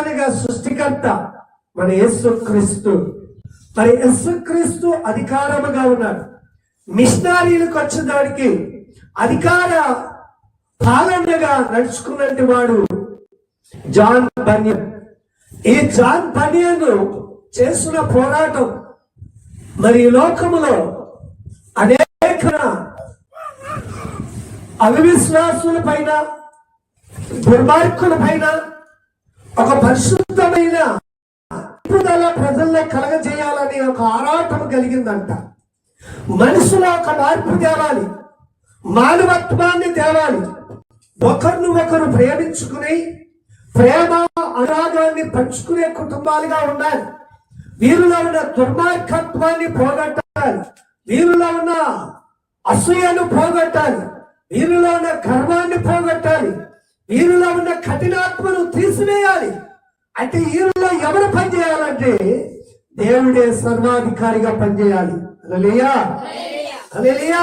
ప్రపంచానిగా సృష్టికర్త మన యేసుక్రీస్తు మరి యేసుక్రీస్తు అధికారముగా ఉన్నాడు. మిషనరీలకు వచ్చేదానికి అధికార పాలనగా నడుచుకున్నట్టు వాడు జాన్ బన్యన్. ఈ జాన్ బన్యన్ చేసిన పోరాటం మరి లోకములో అనేక అవిశ్వాసుల పైన దుర్మార్గుల పైన ఒక పరిశుద్ధమైన నిలుపుదల ప్రజల్లో కలగజేయాలని ఒక ఆరాటం కలిగిందంట. మనసులో ఒక మార్పు తేవాలి మానవత్వాన్ని తేవాలి. ఒకరిని ఒకరు ప్రేమించుకుని ప్రేమ అనురాగాన్ని పంచుకునే కుటుంబాలుగా ఉండాలి. వీరిలో ఉన్న దుర్మార్గత్వాన్ని పోగొట్టాలి. వీరిలో ఉన్న అసూయను పోగొట్టాలి. వీరిలో ఉన్న గర్వాన్ని పోగొట్టాలి. వీరిలో ఉన్న కఠినాత్మను తీసివేయాలి. అంటే వీరిలో ఎవరు పనిచేయాలంటే దేవుడే సర్వాధికారిగా పనిచేయాలి. అలలియా అలలియా